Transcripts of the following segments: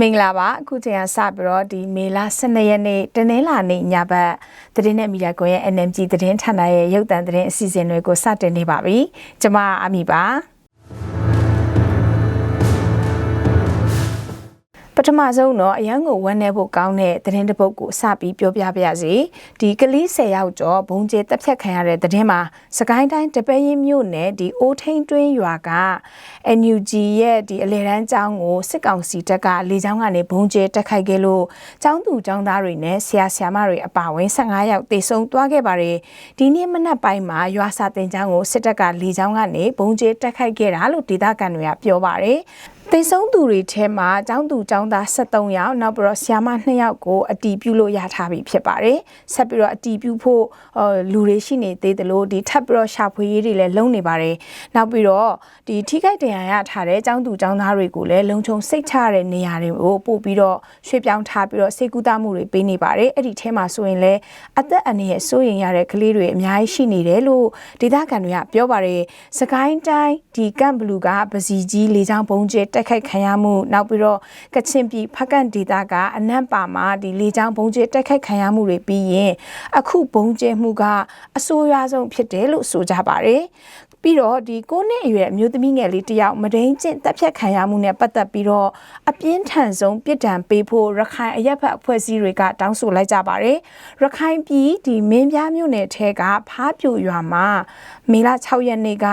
မင်္ဂလာပါအခုချိန်ကစပြီးတော့ဒီမေလ12ရက်နေ့တနင်္လာနေ့ညဘက်သတင်းနဲ့မီဒီယာကွန်ရဲ့ NMG သတင်းဌာနရဲ့ရုပ်သံသတင်းအစီအစဉ်တွေကိုစတင်နေပါပြီကျွန်မအမီပါ ပထမဆုံးတော့အရန်ကိုဝမ်းနေဖို့ကောင်းတဲ့သတင်းတစ်ပုဒ်ကိုအစပြီးပြောပြပါရစေဒီကလေး10ယောက်ကျော်ဘုံကျဲတက်ဖြတ်ခံရတဲ့သတင်းမှာစကိုင်းတိုင်းတပည့်ရင်မြို့နယ်ဒီအိုးထိန်တွင်းရွာက NUG ရဲ့ဒီအလဲတန်းကျောင်းကိုစစ်ကောင်စီတပ်ကလေကျောင်းကနေဘုံကျဲတက်ခိုက်ခဲ့လို့ကျောင်းသူကျောင်းသားတွေနဲ့ဆရာဆရာမတွေအပါအဝင်15ယောက်တေဆုံးသွားခဲ့ပါတယ်ဒီနေ့မနက်ပိုင်းမှာရွာစာတင်ကျောင်းကိုစစ်တပ်ကလေကျောင်းကနေဘုံကျဲတက်ခိုက်ခဲ့တာလို့ဒေသခံတွေကပြောပါတယ် သေဆုံးသူတွေထဲမှာကျောင်းသူကျောင်းသား73ယောက်နောက်ပြီးတော့ဆ iam 2ယောက်ကိုအတီးပြုလို့ရထားပြီဖြစ်ပါတယ်ဆက်ပြီးတော့အတီးပြုဖို့လူတွေရှိနေသေးတယ်လို့ဒီထပ်ပြီးတော့ရှာဖွေရေးတွေလည်းလုပ်နေပါတယ်နောက်ပြီးတော့ဒီထိခိုက်ဒဏ်ရာရထားတဲ့ကျောင်းသူကျောင်းသားတွေကိုလည်းလုံခြုံစိတ်ချတဲ့နေရာတွေကိုပို့ပြီးတော့ရွှေ့ပြောင်းထားပြီးတော့စိတ်ကူးတမှုတွေပေးနေပါတယ်အဲ့ဒီထဲမှာဆိုရင်လည်းအသက်အန္တရာယ်စိုးရိမ်ရတဲ့ကလေးတွေအများကြီးရှိနေတယ်လို့ဒေသခံတွေကပြောပါတယ်စကိုင်းတိုင်းဒီကန့်ဘလူးကပစီကြီးလေကြောင်းဘုံကျဲတိုက်ခိုက်ခံရမှုနောက်ပြီးတော့ကချင်ပြည်ဖက်ကန်ဒေသကအနက်ပါမှာဒီလေကြောင်းဘုံကျဲတိုက်ခိုက်ခံရမှုတွေပြီးရင်အခုဘုံကျဲမှုကအဆိုးရွားဆုံးဖြစ်တယ်လို့ဆိုကြပါတယ်ပြီးတော့ဒီကိုနှစ်အရွယ်အမျိုးသမီးငယ်လေးတယောက်မဒိန်ကျင့်တပ်ဖြတ်ခံရမှုနဲ့ပတ်သက်ပြီးတော့အပြင်းထန်ဆုံးပြစ်ဒဏ်ပေးဖို့ရခိုင်အရက်ဖက်အဖွဲ့အစည်းတွေကတောင်းဆိုလိုက်ကြပါတယ်ရခိုင်ပြည်ဒီမင်းပြားမြို့နယ်ထဲကဖားပြူရွာမှာ မေလ6ရက်နေ့က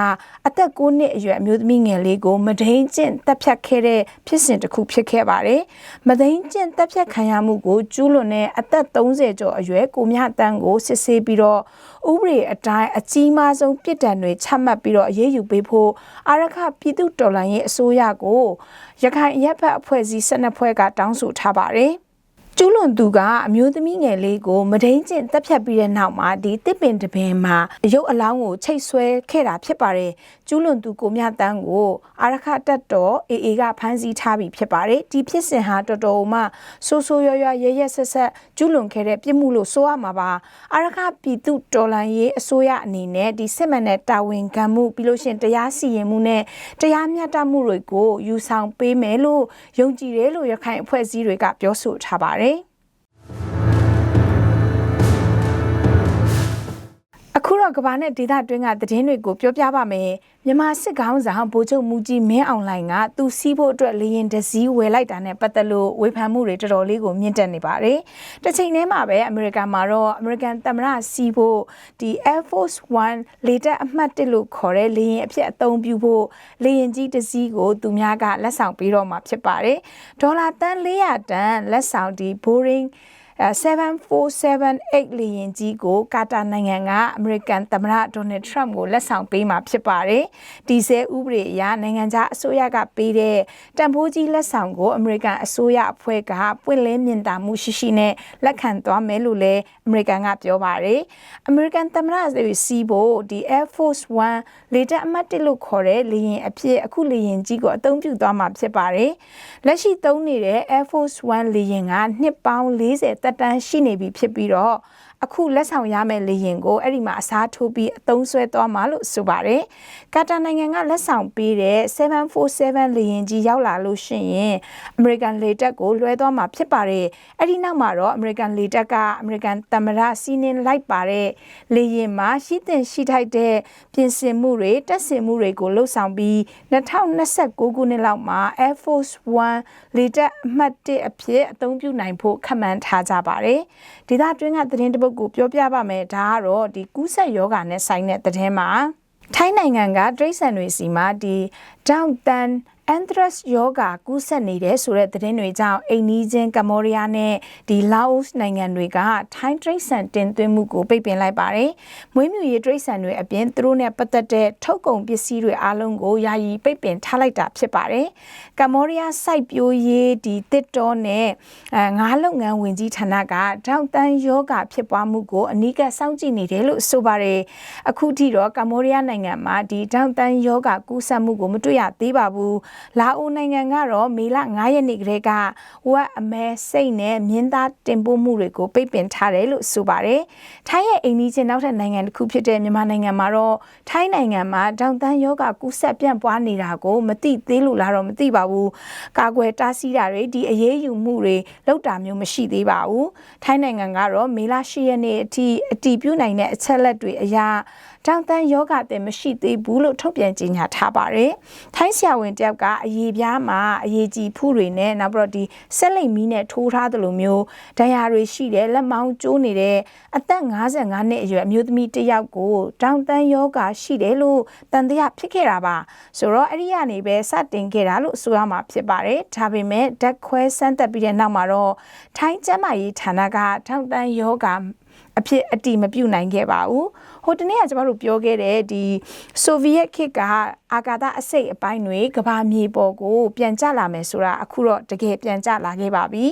အသက်9နှစ်အရွယ်အမျိုးသမီးငယ်လေးကိုမဒိန်ကျင့်တပ်ဖြတ်ခဲ့တဲ့ဖြစ်စဉ်တစ်ခုဖြစ်ခဲ့ပါတယ်မဒိန်ကျင့်တပ်ဖြတ်ခံရမှုကိုကျူးလွန်တဲ့အသက်30ကျော်အရွယ်ကိုမြတန်းကိုစစ်ဆေးပြီးတော့ဥပဒေအတိုင်းအကြီးမားဆုံးပြစ်ဒဏ်တွေချမှတ်ပြီးတော့အရေးယူပေးဖို့အာရခပြည်သူတော်လှန်ရေးအစိုးရကိုရခိုင်ရပ်ဖက်အဖွဲ့အစည်း၁၂ဖွဲ့ကတောင်းဆိုထားပါတယ်။ ကျူးလွန်သူကအမျိုးသမီးငယ်လေးကိုမဒိန်ကျင့်တက်ဖြတ်ပြီးတဲ့နောက်မှာဒီတစ်ပင်တပင်မှာရုပ်အလောင်းကိုချိတ်ဆွဲခဲ့တာဖြစ်ပါတယ်ကျူးလွန်သူကိုမြတန်းကိုအာရခတက်တော်အေအေကဖမ်းဆီးထားပြီးဖြစ်ပါတယ်ဒီဖြစ်စဉ်ဟာတော်တော်မှဆိုးဆိုးရွားရွားရဲရဲဆက်ဆက်ကျူးလွန်ခဲ့တဲ့ပြစ်မှုလို့ဆိုရမှာပါအာရခပြည်သူတော်လှန်ရေးအစိုးရအနေနဲ့ဒီစစ်မှန်တဲ့တာဝန်ခံမှုပြီးလို့ရှင်တရားစီရင်မှုနဲ့တရားမျှတမှုတွေကိုယူဆောင်ပေးမယ်လို့ယုံကြည်တယ်လို့ရခိုင်အဖွဲ့အစည်းတွေကပြောဆိုထားပါတယ် တော့ကဘာနဲ့ဒေတာတွင်းကသတင်းတွေကိုပြောပြပါမယ်မြန်မာစစ်ကောင်းဆောင်ဗိုလ်ချုပ်မူကြီးမင်းအောင်လှိုင်ကသူစီးဖို့အတွက်လေရင်တစည်းဝယ်လိုက်တာနဲ့ပတ်သက်လို့ဝေဖန်မှုတွေတော်တော်လေးကိုမြင့်တက်နေပါတယ်တစ်ချိန်တည်းမှာပဲအမေရိကန်မှာတော့အမေရိကန်သမ္မတစီးဖို့ဒီ Air Force 1လေတပ်အမှတ်1လို့ခေါ်တဲ့လေရင်အဖြစ်အသုံးပြုဖို့လေရင်ကြီးတစည်းကိုသူများကလက်ဆောင်ပေးတော့မှာဖြစ်ပါတယ်ဒေါ်လာတန်း400တန်လက်ဆောင်ဒီ Boring 7478လေယာဉ်ကြီးကိုကာတာနိုင်ငံကအမေရိကန်သမ္မတဒေါ်နယ်ထရမ့်ကိုလက်ဆောင်ပေးမှာဖြစ်ပါတယ်။ဒီဇယ်ဥပဒေအရနိုင်ငံခြားအစိုးရကပေးတဲ့တန်ဖိုးကြီးလက်ဆောင်ကိုအမေရိကန်အစိုးရအဖွဲ့ကပွင့်လင်းမြင်သာမှုရှိရှိနဲ့လက်ခံသွားမယ်လို့လည်းအမေရိကန်ကပြောပါတယ်။အမေရိကန်သမ္မတတွေစီးဖို့ဒီ Air Force 1လေတပ်အမှတ်1လို့ခေါ်တဲ့လေယာဉ်အဖြစ်အခုလေယာဉ်ကြီးကိုအသုံးပြုသွားမှာဖြစ်ပါတယ်။လက်ရှိသုံးနေတဲ့ Air Force 1လေယာဉ်ကနှစ်ပေါင်း40တက်တန်းရှိနေပြီဖြစ်ပြီးတော့အခုလက်ဆောင်ရမယ့်လေယာဉ်ကိုအဲ့ဒီမှာအစားထိုးပြီးအသုံးဆွဲသွားမှာလို့ဆိုပါတယ်။ကာတာနိုင်ငံကလက်ဆောင်ပေးတဲ့747လေယာဉ်ကြီးရောက်လာလို့ရှိရင်အမေရိကန်လေတပ်ကိုလွှဲသွားမှာဖြစ်ပါတယ်။အဲ့ဒီနောက်မှာတော့အမေရိကန်လေတပ်ကအမေရိကန်သမ္မတစီးနင်းလိုက်ပါတဲ့လေယာဉ်မှာရှိတဲ့ရှိထိုက်တဲ့ပြင်ဆင်မှုတွေတက်ဆင်မှုတွေကိုလှုပ်ဆောင်ပြီး2029ခုနှစ်လောက်မှာ Air Force 1လေတပ်အမှတ်1အဖြစ်အသုံးပြုနိုင်ဖို့ခန့်မှန်းထားကြပါတယ်။ဒေသတွင်းကသတင်းတပုတ်ကိုပြောပြပါမယ်ဒါကတော့ဒီကူးဆက်ယောဂါနဲ့ဆိုင်တဲ့သတင်းမှာထိုင်းနိုင်ငံကဒိဋ္ဌံတွေစီမှာဒီဒေါန်တန် အန်သရတ်ယောဂါကူးစက်နေတဲ့ဆိုတဲ့သတင်းတွေကြောင့်အိန္ဒိချင်းကမ္ဘောဒီးယားနဲ့ဒီလာအိုနိုင်ငံတွေကထိုင်းတရိတ်ဆန်တင်သွင်းမှုကိုပိတ်ပင်လိုက်ပါတယ်။မွေးမြူရေးတရိတ်ဆန်တွေအပြင်သူတို့နဲ့ပတ်သက်တဲ့ထုတ်ကုန်ပစ္စည်းတွေအားလုံးကိုယာယီပိတ်ပင်ထားလိုက်တာဖြစ်ပါတယ်။ကမ္ဘောဒီးယားစိုက်ပျိုးရေးဒီတစ်တောနဲ့အဲငါးလုပ်ငန်းဝင်ကြီးဌာနကဒေါက်တန်ယောဂါဖြစ်ပွားမှုကိုအနီးကပ်စောင့်ကြည့်နေတယ်လို့ဆိုပါတယ်။အခုထိတော့ကမ္ဘောဒီးယားနိုင်ငံမှာဒီဒေါက်တန်ယောဂါကူးစက်မှုကိုမတွေ့ရသေးပါဘူး။လာအိုနိုင်ငံကတော့မေလ9ရက်နေ့ကတည်းကဝက်အမဲစိတ်နဲ့မြင်းသားတင်ပို့မှုတွေကိုပိတ်ပင်ထားတယ်လို့ဆိုပါတယ်။ထိုင်းရဲ့အိမ်နီးချင်းနောက်ထပ်နိုင်ငံတစ်ခုဖြစ်တဲ့မြန်မာနိုင်ငံမှာတော့ထိုင်းနိုင်ငံမှာဒေါန်တန်းယောဂကူးဆက်ပြန့်ပွားနေတာကိုမသိသေးလို့လားတော့မသိပါဘူး။ကာကွယ်တားဆီးတာတွေဒီအရေးယူမှုတွေလောက်တာမျိုးမရှိသေးပါဘူး။ထိုင်းနိုင်ငံကတော့မေလ10ရက်နေ့အထိအတီးပြုတ်နိုင်တဲ့အချက်လက်တွေအရာတောင်တန်းယောဂတဲ့မရှိသေးဘူးလို့ထုတ်ပြန်ကြေညာထားပါတယ်။ထိုင်းဆရာဝန်တယောက်ကအရေးပြားမှာအရေးကြီးဖူးတွေနဲ့နောက်ပြီးတော့ဒီဆက်လိမ်မီးနဲ့ထိုးထားသလိုမျိုးဒဏ်ရာတွေရှိတဲ့လက်မောင်းကျိုးနေတဲ့အသက်55နှစ်အရွယ်အမျိုးသမီးတယောက်ကိုတောင်တန်းယောဂရှိတယ်လို့တန်တရားဖြစ်ခဲ့တာပါ။ဆိုတော့အဲ့ဒီကနေပဲစတင်ခဲ့တာလို့ဆိုရမှာဖြစ်ပါတယ်။ဒါပေမဲ့ဓာတ်ခွဲစမ်းသပ်ပြီးတဲ့နောက်မှာတော့ထိုင်းကျန်းမာရေးဌာနကထောင်တန်းယောဂအဖြစ်အတိမပြုတ်နိုင်ခဲ့ပါဘူး ဟိုတနေ့ကကျွန်တော်တို့ပြောခဲ့တဲ့ဒီဆိုဗီယက်ခေတ်ကအာကာသအစိတ်အပိုင်းတွေကဘာမြေပေါ်ကို ပြန်ကျလာမယ်ဆိုတာအခုတော့တကယ်ပြန်ကျလာခဲ့ပါပြီ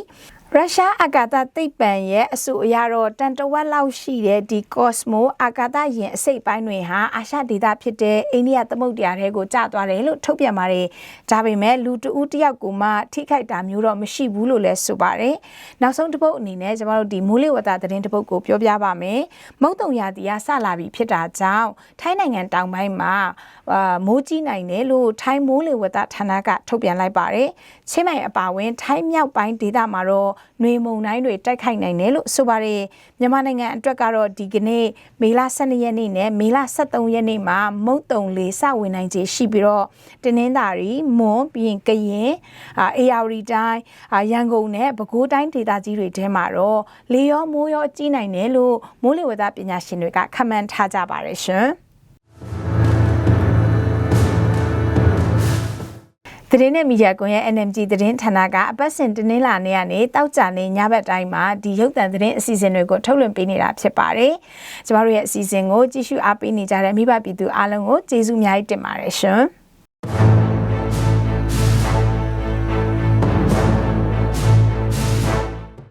ရုရှားအာကာသသိပ္ပံရဲ့အဆိုအရတော့တန်တဝက်လောက်ရှိတဲ့ဒီ Cosmo အာကာသယာဉ်အစိတ်ပိုင်းတွေဟာအာရှဒေသဖြစ်တဲ့အိန္ဒိယသမုဒ္ဒရာထဲကိုကျသွားတယ်လို့ထုတ်ပြန်ပါတယ်။ဒါပေမဲ့လူတဦးတယောက်ကိုမှထိခိုက်တာမျိုးတော့မရှိဘူးလို့လည်းဆိုပါတယ်။နောက်ဆုံးတစ်ပုတ်အနေနဲ့ကျွန်တော်တို့ဒီမိုးလေဝသသတင်းတစ်ပုတ်ကိုပြောပြပါမယ်။မုတ်တုံရာသီကစလာပြီဖြစ်တာကြောင့်ထိုင်းနိုင်ငံတောင်ပိုင်းမှာအာမိုးကြီးနိုင်တယ်လို့ထိုင်းမိုးလေဝသဌာနကထုတ်ပြန်လိုက်ပါတယ်။ချင်းမိုင်အပါဝင်ထိုင်းမြောက်ပိုင်းဒေသမှာတော့ຫນွေမုန်တိုင်းတွေတိုက်ခိုက်နိုင်တယ်လို့ဆိုပါတယ်မြန်မာနိုင်ငံအတွက်ကတော့ဒီကနေ့မေလ12ရက်နေ့နဲ့မေလ13ရက်နေ့မှာမုတ်တုံလေးစဝင်နိုင်ခြေရှိပြီးတော့တင်းနှင်းသာရီမွန်ပြီးရင်ကရင်အာအေယာဝတီတိုင်းအာရန်ကုန်နဲ့ပဲခူးတိုင်းဒေသကြီးတွေထဲမှာတော့လေရောမိုးရောကြီးနိုင်တယ်လို့မိုးလေဝသပညာရှင်တွေကခန့်မှန်းထားကြပါတယ်ရှင် သတင်းနဲ့မီဒီယာကွန်ရဲ့ NMG သတင်းဌာနကအပတ်စဉ်တင်းနှင်းလာနေရနေတောက်ကြနေညဘက်တိုင်းမှာဒီရုပ်သံသတင်းအစီအစဉ်တွေကိုထုတ်လွှင့်ပေးနေတာဖြစ်ပါတယ်။ကျမတို့ရဲ့အစီအစဉ်ကိုကြည့်ရှုအားပေးနေကြတဲ့မိဘပြည်သူအားလုံးကိုကျေးဇူးအများကြီးတင်ပါတယ်ရှင်။